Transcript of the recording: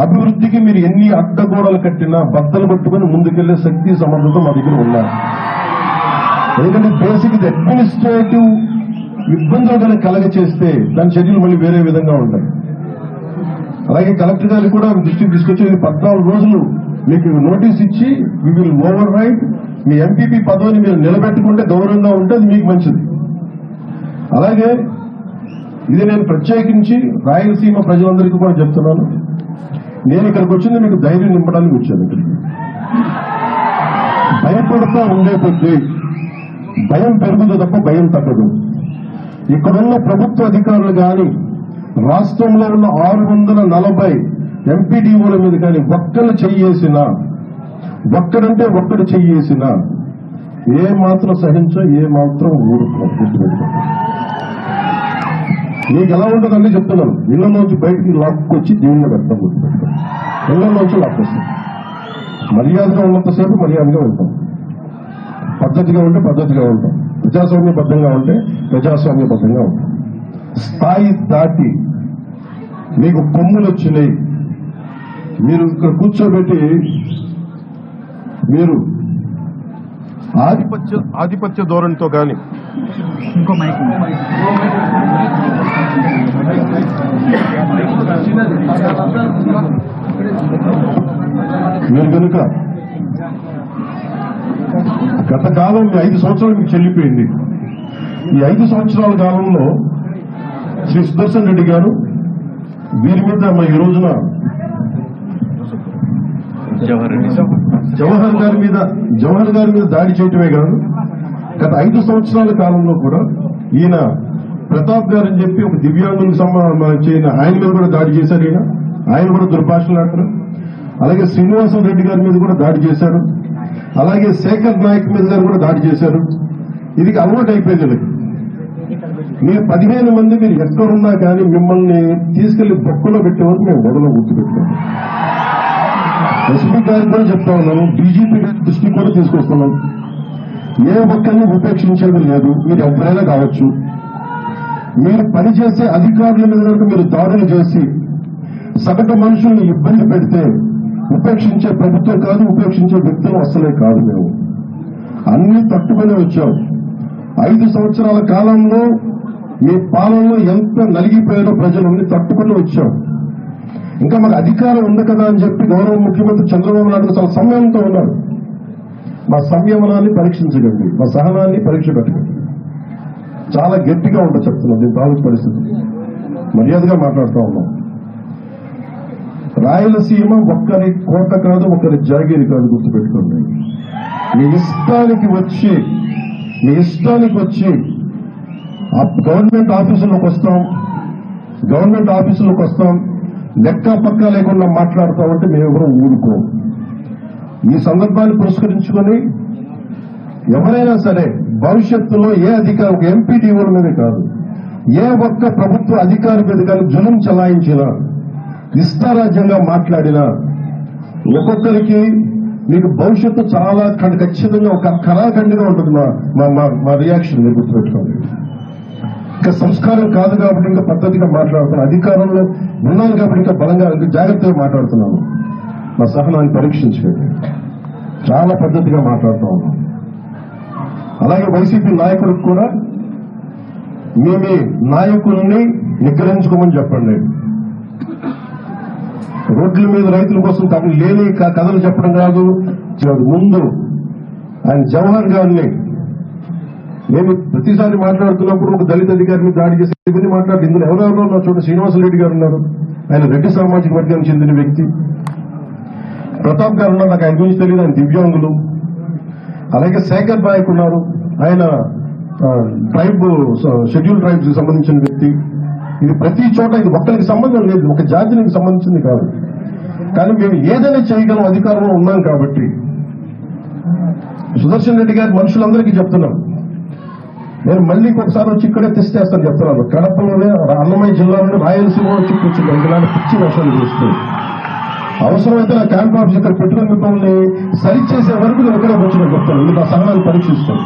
అభివృద్ధికి మీరు ఎన్ని అడ్డగోడలు కట్టినా బద్దలు పట్టుకుని ముందుకెళ్ళే శక్తి సమర్థత మా దగ్గర ఉన్నారు ఎందుకంటే బేసిక్ ఇది అడ్మినిస్ట్రేటివ్ ఇబ్బందులు కనుక కలగ చేస్తే దాని చర్యలు మళ్ళీ వేరే విధంగా ఉంటాయి అలాగే కలెక్టర్ గారికి కూడా దృష్టికి తీసుకొచ్చి పద్నాలుగు రోజులు మీకు నోటీస్ ఇచ్చి వి విల్ ఓవర్ రైడ్ మీ ఎంపీపీ పదవిని మీరు నిలబెట్టుకుంటే గౌరవంగా ఉంటే అది మీకు మంచిది. అలాగే ఇది నేను ప్రత్యేకించి రాయలసీమ ప్రజలందరికీ కూడా చెప్తున్నాను. నేను ఇక్కడికి వచ్చింది మీకు ధైర్యం నింపడానికి వచ్చాను ఇక్కడికి. భయపడతా ఉండే కొద్దీ భయం పెరుగుతుంది తప్ప భయం తగ్గదు ఇక్కడున్న ప్రభుత్వ అధికారులు కానీ రాష్ట్రంలో ఉన్న ఆరు వందల నలభై ఎంపీడీఓల మీద కానీ ఒక్కరు చెయ్యేసిన ఒక్కడంటే ఒక్కడు చెయ్యేసిన ఏ మాత్రం సహించో ఏ మాత్రం ఊరుకో. గుర్తుపెట్టుకో నీకు ఎలా ఉంటుందంటే చెప్తున్నాను. ఇళ్ళలోంచి బయటికి లాక్కొచ్చి దేవుని పెడతాం గుర్తుపెట్టుకో ఇళ్ళలోంచి లాక్కొస్తాం. మర్యాదగా ఉన్నంతసేపు మర్యాదగా ఉంటాం. పద్ధతిగా ఉంటే పద్ధతిగా ఉంటాం. ప్రజాస్వామ్యబద్ధంగా ఉంటే ప్రజాస్వామ్యబద్ధంగా ఉంటాం. స్థాయి దాటి మీకు కొమ్ములు వచ్చినాయి. మీరు ఇక్కడ కూర్చోబెట్టి మీరు ఆధిపత్య ఆధిపత్య ధోరణితో కానీ ఇంకో మైక్ మీరు కనుక గత కాలం ఈ ఐదు సంవత్సరాలు మీకు చెల్లిపోయింది. ఈ ఐదు సంవత్సరాల కాలంలో శ్రీ సుదర్శన్ రెడ్డి గారు వీరి మీద మా ఈ రోజున జవహర్ జవహర్ గారి మీద జవహర్ గారి మీద దాడి చేయటమే కాదు గత ఐదు సంవత్సరాల కాలంలో కూడా ఈయన ప్రతాప్ గారు అని చెప్పి ఒక దివ్యాంగులకు సంబంధించిన ఆయన మీద కూడా దాడి చేశారు ఈయన. ఆయన కూడా దుర్భాషలాడతారు అలాగే శ్రీనివాసం రెడ్డి గారి మీద కూడా దాడి చేశారు అలాగే శేఖర్ నాయక్ మీద గారు కూడా దాడి చేశారు. ఇది అలవాటు అయిపోయింది వీళ్ళకి. మీరు పదిహేను మంది మీరు ఎక్కడున్నా కానీ మిమ్మల్ని తీసుకెళ్ళి బొక్కలో పెట్టేవారు మేము గొడవలో గుర్తుపెట్టుకోండి ఎస్పీ గారికి కూడా చెప్తా ఉన్నాను డీజీపీ దృష్టికి కూడా తీసుకొస్తున్నాం. ఏ ఒక్కరిని ఉపేక్షించేది లేదు. మీరు ఎవరైనా కావచ్చు. మీరు పనిచేసే అధికారుల మీద కనుక మీరు దాడులు చేసి సగటు మనుషుల్ని ఇబ్బంది పెడితే ఉపేక్షించే ప్రభుత్వం కాదు ఉపేక్షించే వ్యక్తులు అసలే కాదు మేము. అన్ని తట్టుకొని వచ్చాం. ఐదు సంవత్సరాల కాలంలో మీ పాలనలో ఎంత నలిగిపోయారో ప్రజలు అన్ని తట్టుకుని వచ్చాం. ఇంకా మాకు అధికారం ఉంది కదా అని చెప్పి గౌరవ ముఖ్యమంత్రి చంద్రబాబు నాయుడు చాలా సమయంతో ఉన్నారు. మా సంయమనాన్ని పరీక్షించకండి మా సహనాన్ని పరీక్ష పెట్టకండి. చాలా గట్టిగా ఉంటుంది చెప్తున్నాం దీని తాలూకు పరిస్థితి. మర్యాదగా మాట్లాడుతూ ఉన్నాం. రాయలసీమ ఒక్కరి కోట కాదు ఒకరి జాగీరి కాదు గుర్తుపెట్టుకోండి. మీ ఇష్టానికి వచ్చి మీ ఇష్టానికి వచ్చి గవర్నమెంట్ ఆఫీసులోకి వస్తాం గవర్నమెంట్ ఆఫీసులోకి వస్తాం లెక్క పక్క లేకుండా మాట్లాడతామంటే మేము ఎవరూ ఊరుకోం. ఈ సందర్భాన్ని పురస్కరించుకొని ఎవరైనా సరే భవిష్యత్తులో ఏ అధికారి ఒక ఎంపీటీఓల మీద కాదు. ఏ ఒక్క ప్రభుత్వ అధికారి మీద కానీ జులం చలాయించినా ఇష్టారాజ్యంగా మాట్లాడినా ఒక్కొక్కరికి మీకు భవిష్యత్తు చాలా ఖచ్చితంగా ఒక కళాఖండిగా ఉంటుంది మా మా- మా మా రియాక్షన్ మీరు గుర్తుపెట్టుకోండి. ఇంకా సంస్కారం కాదు కాబట్టి ఇంకా పద్ధతిగా మాట్లాడుతున్నాను అధికారంలో ఉన్నాను కాబట్టి ఇంకా బలంగా ఇంకా జాగ్రత్తగా మాట్లాడుతున్నాను. మా సహనాన్ని పరీక్షించండి చాలా పద్ధతిగా మాట్లాడుతూ ఉన్నాను. అలాగే వైసీపీ నాయకులకు కూడా మీ మీ నాయకుల్ని నిగ్రహించుకోమని చెప్పండి. రోడ్ల మీద రైతుల కోసం తమ లేని కథలు చెప్పడం కాదు. ముందు ఆయన జవహర్ గారిని నేను ప్రతిసారి మాట్లాడుతున్నప్పుడు ఒక దళిత అధికారి మీద దాడి చేసి ఇవన్నీ మాట్లాడి ఇందులో ఎవరెవరో ఉన్నారు చూడండి. శ్రీనివాసరెడ్డి గారు ఉన్నారు. ఆయన రెడ్డి సామాజిక వర్గానికి చెందిన వ్యక్తి. ప్రతాప్ గారు ఉన్నారు. నాకు ఆయన గురించి తెలియదు. ఆయన దివ్యాంగులు. అలాగే శేఖర్ నాయక్ ఉన్నారు. ఆయన ట్రైబ్ షెడ్యూల్ ట్రైబ్స్ సంబంధించిన వ్యక్తి. ఇది ప్రతి చోట ఇది ఒక్కరికి సంబంధం లేదు ఒక జాతికి సంబంధించింది కాదు. కానీ మేము ఏదైనా చేయగలం అధికారంలో ఉన్నాం కాబట్టి. సుదర్శన్ రెడ్డి గారి మనుషులందరికీ చెప్తున్నాం. నేను మళ్ళీ ఒకసారి వచ్చి ఇక్కడే టెస్ట్ చేస్తాను చెప్తున్నాను. కడపలోనే అన్నమయ్య జిల్లాలోనే రాయలసీమ వచ్చి కూర్చుంటాం ఇలాంటి పిచ్చి వర్షాలు చూస్తుంది అవసరమైతే నా క్యాంప్ ఆఫీస్ ఇక్కడ పెట్టుకుని మిమ్మల్ని సరిచేసే వరకు నేను ఇక్కడే కూర్చుని చెప్తాను ఇది నా సహనాన్ని పరీక్షిస్తాను?